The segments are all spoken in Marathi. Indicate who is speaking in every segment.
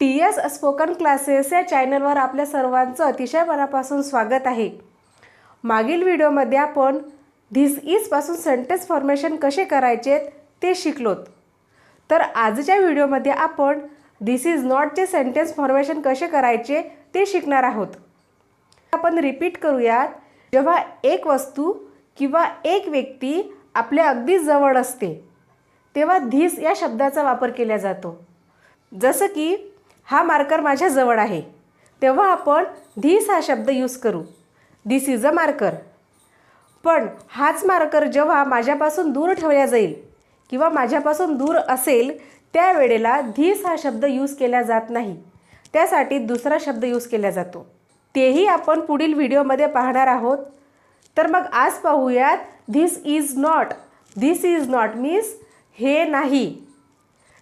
Speaker 1: टी एस स्पोकन क्लासेस या चॅनलवर आपल्या सर्वांचं अतिशय मनापासून स्वागत आहे. मागील व्हिडिओमध्ये आपण धिस इजपासून सेंटेन्स फॉर्मेशन कसे करायचे ते शिकलोत. तर आजच्या व्हिडिओमध्ये आपण धिस इज नॉटचे सेंटेन्स फॉर्मेशन कसे करायचे ते शिकणार आहोत. आपण रिपीट करूयात. जेव्हा एक वस्तू किंवा एक व्यक्ती आपल्या अगदी जवळ असते तेव्हा धिस या शब्दाचा वापर केला जातो. जसं की हा मार्कर माझ्याजवळ आहे. तेव्हा आपण धिस हा शब्द यूज करू. दिस इज अ मार्कर पण हाच मार्कर जेव्हा माझ्यापासून दूर ठेवला जाईल किंवा माझ्यापासून दूर असेल त्यावेळेला धिस हा शब्द यूज केला जात नाही. त्यासाठी दुसरा शब्द यूज केला जातो. तेही आपण पुढील व्हिडिओमध्ये पाहणार आहोत. तर मग आज पाहूयात this is not this is not means हे नाही.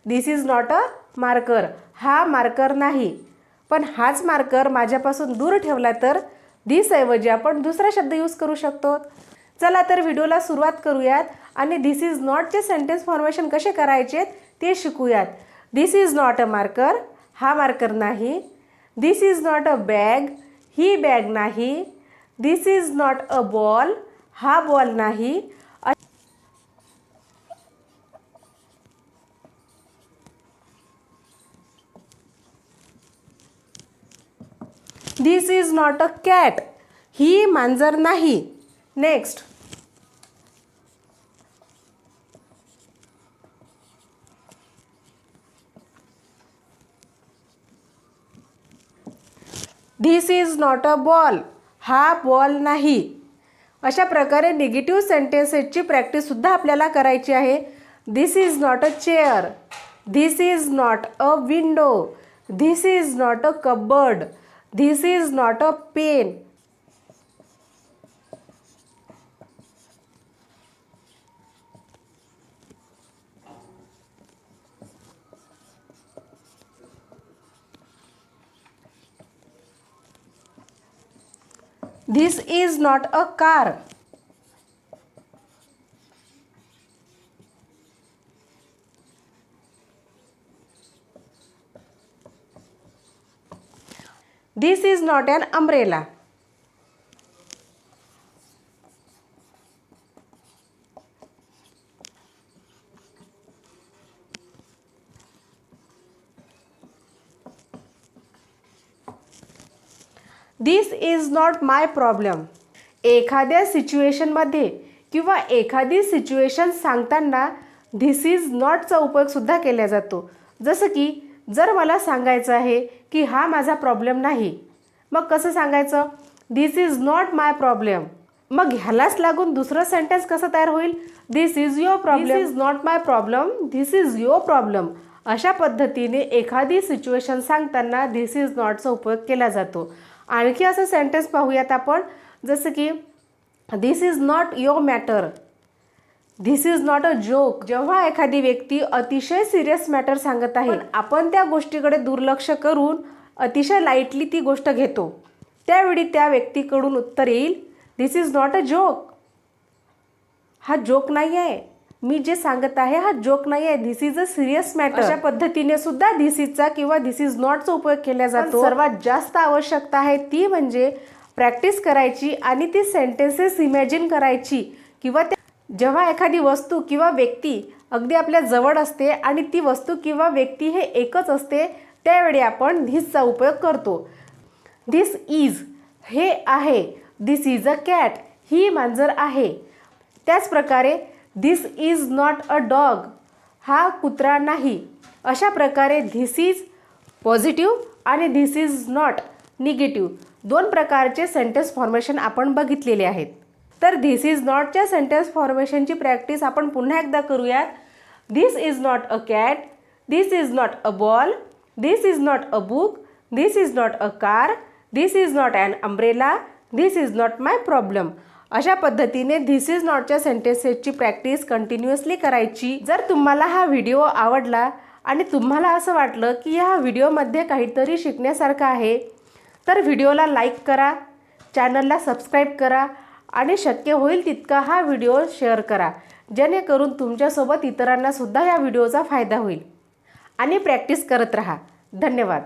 Speaker 1: This is not a marker हा मार्कर नाही. पण हाच मार्कर माझ्यापासून दूर ठेवला तर धीसऐवजी आपण दुसरा शब्द यूज करू शकतो. चला तर व्हिडिओला सुरुवात करूयात आणि दिस इज नॉटचे सेंटेन्स फॉर्मेशन कसे करायचे ते शिकूयात. This is not a marker हा मार्कर नाही. This is not a bag he bag नाही. This is not a ball हा बॉल नाही. This is not a cat ही मांजर नाही next this is not a ball हा बॉल नाही अशा प्रकारे निगेटिव्ह सेंटेन्सेसची प्रॅक्टिससुद्धा आपल्याला करायची आहे. This is not a chair this is not a window this is not a cupboard This is not a pain. This is not a car. This is not an umbrella this is not my problem एखाद्या सिच्युएशनमध्ये किंवा एखादी सिच्युएशन सांगताना धिस इज नॉटचा उपयोगसुद्धा केला जातो. जसं की जर मला सांगायचं आहे की हा माझा प्रॉब्लेम नाही मग कसं सांगायचं? This is not my problem मग ह्यालाच लागून दुसरं सेंटेन्स कसं तयार होईल? This is your problem is not my problem this is your problem अशा पद्धतीने एखादी सिच्युएशन सांगताना धिस इज नॉटचा उपयोग केला जातो. आणखी असं सेंटेन्स पाहूयात आपण. जसं की this is not your matter this is not a joke जेव्हा एखादी व्यक्ती अतिशय सिरियस मॅटर सांगत आहे आपण त्या गोष्टीकडे दुर्लक्ष करून अतिशय लाईटली ती गोष्ट घेतो. त्यावेळी त्या व्यक्तीकडून उत्तर येईल this is not a joke हा जोक नाही आहे मी जे सांगत आहे हा जोक नाही आहे this is a serious matter अशा पद्धतीने सुद्धा धिस इजचा किंवा धिस इज नॉटचा उपयोग केला जातो. सर्वात जास्त आवश्यकता आहे ती म्हणजे प्रॅक्टिस करायची आणि ती सेंटेन्सेस इमॅजिन करायची किंवा जेव्हा एखादी वस्तू किंवा व्यक्ती अगदी आपल्या जवळ असते आणि ती वस्तू किंवा व्यक्ती हे एकच असते त्यावेळी आपण धिसचा उपयोग करतो. धिस इज हे आहे. दिस इज अ कॅट ही मांजर आहे. त्याचप्रकारे this is not a dog हा कुत्रा नाही. अशा प्रकारे धिस इज पॉझिटिव्ह आणि धिस इज नॉट निगेटिव्ह. दोन प्रकारचे सेंटेन्स फॉर्मेशन आपण बघितलेले आहेत. तर धिस इज नॉटच्या सेंटेन्स फॉर्मेशनची प्रॅक्टिस आपण पुन्हा एकदा करूयात. This is not a cat this is not a ball this is not a book this is not a car this is not an umbrella this is not my problem अशा पद्धतीने धिस इज नॉटच्या सेंटेन्सेसची प्रॅक्टिस कंटिन्युअसली करायची. जर तुम्हाला हा व्हिडिओ आवडला आणि तुम्हाला असं वाटलं की ह्या व्हिडिओमध्ये काहीतरी शिकण्यासारखं आहे तर व्हिडिओला लाईक करा. चॅनलला सबस्क्राईब करा. आणि शक्य होईल तितका हा व्हिडिओ शेअर करा. जेणेकरून तुमच्यासोबत इतरांनासुद्धा या व्हिडिओचा फायदा होईल. आणि प्रॅक्टिस करत राहा. धन्यवाद.